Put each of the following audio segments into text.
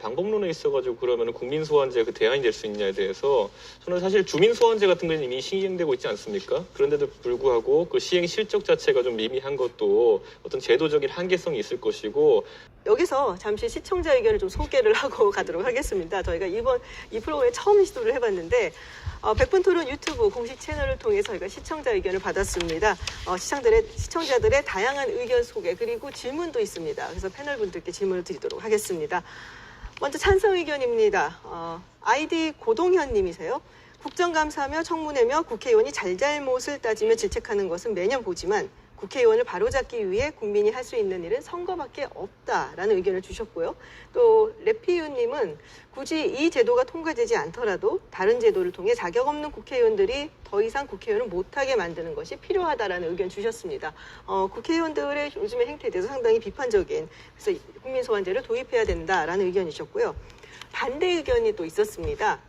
방법론에 있어가지고 그러면 국민 소환제 그 대안이 될 수 있냐에 대해서 저는 사실 주민 소환제 같은 건 이미 시행되고 있지 않습니까? 그런데도 불구하고 그 시행 실적 자체가 좀 미미한 것도 어떤 제도적인 한계성이 있을 것이고 여기서 잠시 시청자 의견을 좀 소개를 하고 가도록 하겠습니다. 저희가 이번 이 프로그램 처음 시도를 해봤는데 어, 백분 토론 유튜브 공식 채널을 통해서 저희가 시청자 의견을 받았습니다. 어, 시청자들의 시청자들의 다양한 의견 소개 그리고 질문도 있습니다. 그래서 패널 분들께 질문을 드리도록 하겠습니다. 먼저 찬성 의견입니다. 어, 아이디 고동현 님이세요. 국정감사며 청문회며 국회의원이 잘잘못을 따지며 질책하는 것은 매년 보지만 국회의원을 바로잡기 위해 국민이 할 수 있는 일은 선거밖에 없다라는 의견을 주셨고요. 또 레피유님은 굳이 이 제도가 통과되지 않더라도 다른 제도를 통해 자격 없는 국회의원들이 더 이상 국회의원을 못하게 만드는 것이 필요하다라는 의견 주셨습니다. 어, 국회의원들의 요즘의 행태에 대해서 상당히 비판적인 그래서 국민소환제를 도입해야 된다라는 의견이셨고요. 반대 의견이 또 있었습니다.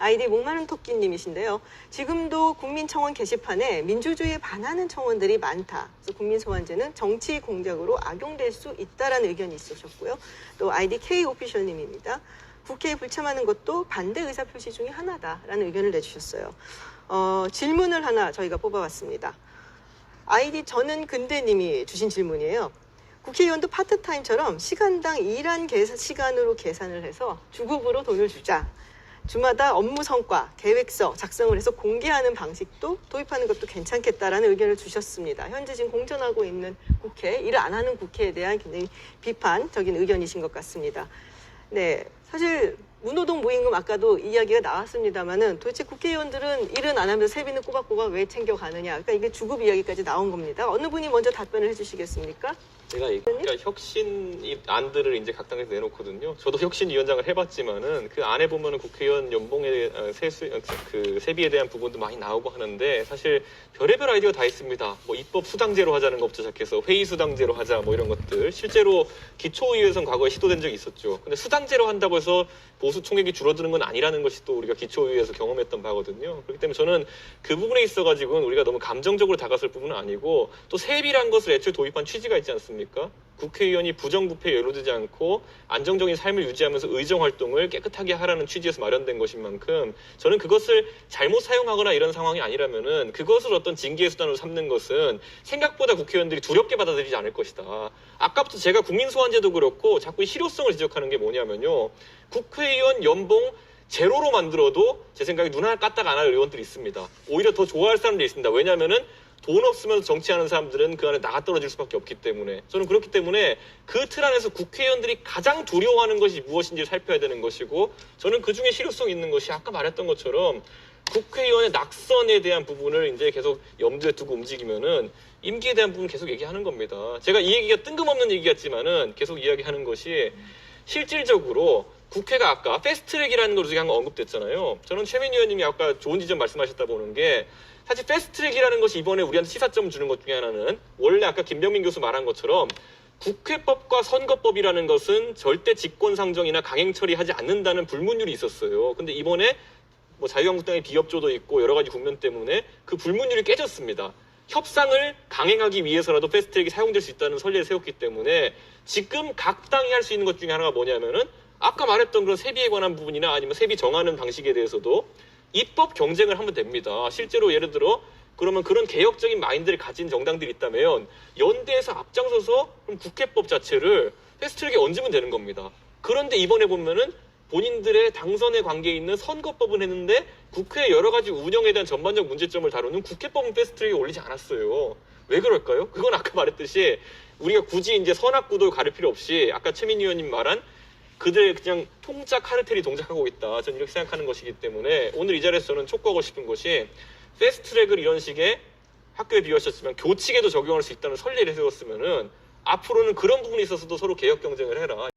아이디 목마른 토끼님이신데요. 지금도 국민청원 게시판에 민주주의에 반하는 청원들이 많다. 그래서 국민소환제는 정치 공작으로 악용될 수 있다라는 의견이 있으셨고요. 또 아이디 K 오피셜님입니다. 국회에 불참하는 것도 반대 의사 표시 중에 하나다라는 의견을 내주셨어요. 어, 질문을 하나 저희가 뽑아봤습니다. 아이디 저는 근대님이 주신 질문이에요. 국회의원도 파트타임처럼 시간당 일한 계산, 시간으로 계산을 해서 주급으로 돈을 주자. 주마다 업무 성과, 계획서 작성을 해서 공개하는 방식도 도입하는 것도 괜찮겠다라는 의견을 주셨습니다. 현재 지금 공전하고 있는 국회, 일을 안 하는 국회에 대한 굉장히 비판적인 의견이신 것 같습니다. 네, 사실 무노동 무임금 아까도 이야기가 나왔습니다만은 도대체 국회의원들은 일은 안 하면서 세비는 꼬박꼬박 왜 챙겨가느냐. 그러니까 이게 주급 이야기까지 나온 겁니다. 어느 분이 먼저 답변을 해주시겠습니까? 제가 이 그러니까 혁신 이 안들을 이제 각 당에서 내놓거든요. 저도 혁신위원장을 해봤지만은 그 안에 보면은 국회의원 연봉의 어, 세수 어, 그 세비에 대한 부분도 많이 나오고 하는데 사실 별의별 아이디어가 다 있습니다. 뭐 입법 수당제로 하자는 것부터 시작해서 회의 수당제로 하자 뭐 이런 것들 실제로 기초의회에선 과거에 시도된 적이 있었죠. 근데 수당제로 한다고 해서 보수 총액이 줄어드는 건 아니라는 것이 또 우리가 기초의회에서 경험했던 바거든요. 그렇기 때문에 저는 그 부분에 있어가지고는 우리가 너무 감정적으로 다가설 부분은 아니고 또 세비란 것을 애초에 도입한 취지가 있지 않습니까? 국회의원이 부정부패에 연루되지 않고 안정적인 삶을 유지하면서 의정 활동을 깨끗하게 하라는 취지에서 마련된 것인 만큼 저는 그것을 잘못 사용하거나 이런 상황이 아니라면은 그것을 어떤 징계의 수단으로 삼는 것은 생각보다 국회의원들이 두렵게 받아들이지 않을 것이다. 아까부터 제가 국민소환제도 그렇고 자꾸 이 실효성을 지적하는 게 뭐냐면요. 국회의원 연봉 제로로 만들어도 제 생각에 눈 하나 까딱 안 할 의원들이 있습니다. 오히려 더 좋아할 사람들이 있습니다. 왜냐하면은 돈 없으면서 정치하는 사람들은 그 안에 나가 떨어질 수밖에 없기 때문에 저는 그렇기 때문에 그 틀 안에서 국회의원들이 가장 두려워하는 것이 무엇인지를 살펴야 되는 것이고 저는 그 중에 실효성 있는 것이 아까 말했던 것처럼 국회의원의 낙선에 대한 부분을 이제 계속 염두에 두고 움직이면은 임기에 대한 부분 계속 얘기하는 겁니다. 제가 이 얘기가 뜬금없는 얘기 같지만은 계속 이야기하는 것이 실질적으로 국회가 아까 패스트트랙이라는 걸 우리가 한번 언급됐잖아요. 저는 최민 의원님이 아까 좋은 지점 말씀하셨다 보는 게 사실 패스트트랙이라는 것이 이번에 우리한테 시사점 주는 것 중에 하나는 원래 아까 김병민 교수 말한 것처럼 국회법과 선거법이라는 것은 절대 직권상정이나 강행 처리하지 않는다는 불문율이 있었어요. 근데 이번에 뭐 자유한국당의 비협조도 있고 여러 가지 국면 때문에 그 불문율이 깨졌습니다. 협상을 강행하기 위해서라도 패스트트랙이 사용될 수 있다는 선례를 세웠기 때문에 지금 각 당이 할 수 있는 것 중에 하나가 뭐냐면은 아까 말했던 그런 세비에 관한 부분이나 아니면 세비 정하는 방식에 대해서도 입법 경쟁을 하면 됩니다. 실제로 예를 들어 그러면 그런 개혁적인 마인드를 가진 정당들이 있다면 연대에서 앞장서서 그럼 국회법 자체를 패스트트랙에 얹으면 되는 겁니다. 그런데 이번에 보면은 본인들의 당선에 관계 있는 선거법은 했는데 국회 여러 가지 운영에 대한 전반적 문제점을 다루는 국회법은 패스트트랙에 올리지 않았어요. 왜 그럴까요? 그건 아까 말했듯이 우리가 굳이 이제 선악구도 가릴 필요 없이 아까 최민 의원님 말한 그들의 그냥 통짜 카르텔이 동작하고 있다. 저는 이렇게 생각하는 것이기 때문에 오늘 이 자리에서 저는 촉구하고 싶은 것이 패스트트랙을 이런 식의 학교에 비유하셨지만 교칙에도 적용할 수 있다는 선례를 세웠으면은 앞으로는 그런 부분에 있어서도 서로 개혁 경쟁을 해라.